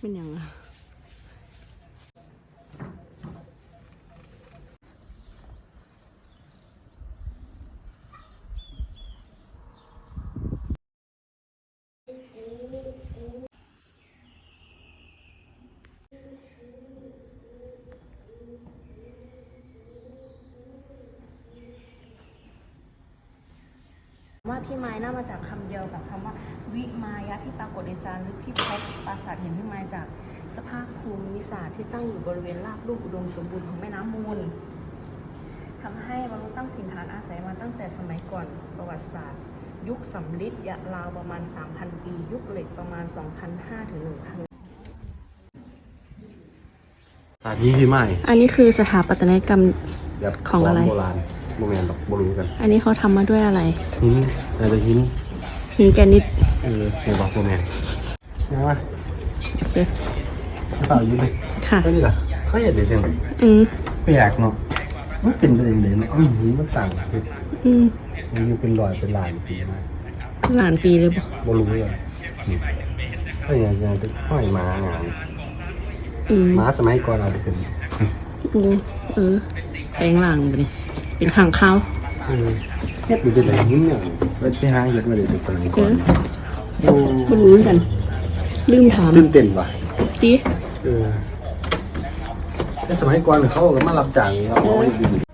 เป็นอย่างอะ ว่าพี่ไม้น่ามาจากคำเดียวกับคำว่า วิมายะที่ปรากฏในจารึกที่พบปราสาทหินพิมายจากสภาพภูมิศาสตร์ที่ตั้งอยู่บริเวณราบลุ่มอุดมสมบูรณ์ของแม่น้ำมูลทำให้มนุษย์ตั้งถิ่นฐานอาศัยมาตั้งแต่สมัยก่อนประวัติศาสตร์ ยุคสำริดยะราวประมาณ 3,000 ปี ยุคเหล็กประมาณ 2,500ถึง1,000สถานที่ที่ไม่ อันนี้คือสถาปัตยกรรมแบบของอะไรโบราณ โบราณดอกโบรู้กันอันนี้เขาทำมาด้วยอะไรหินอะไรเป็นหินหินแกรนิตเออในบอกโบแมนยังวะโอเคเปล่าอยู่เลยค่ะ ก็นี่แหละเขาเห็นเลยจังอืมแปลกเนาะมันเป็นไปเองเลยเนาะอุ้ยหินมันต่างกันอืมมันอยู่เป็นรอยเป็นลายปีมาหลานปีเลยบอกโบรู้เลยอืมก็อย่างอย่างเป็นห้อยม้างานอืมม้าสมัยก่อนอาจจะเป็นอืมเออแปลงหลังไปเลย เป็นขังข้าวเออเฮ็ดอยู่เป็นอะไรหินเนี่ยไปไปหาเฮ็ดมาเลยเป็นสมัยเอก่อนอโอ้ไม่รู้เหมือนกัน ลืมถามตื่นเต้นว่ะจีเออในสมัยก่อนเขาก็มารับจ้างเราเอาไว้ดู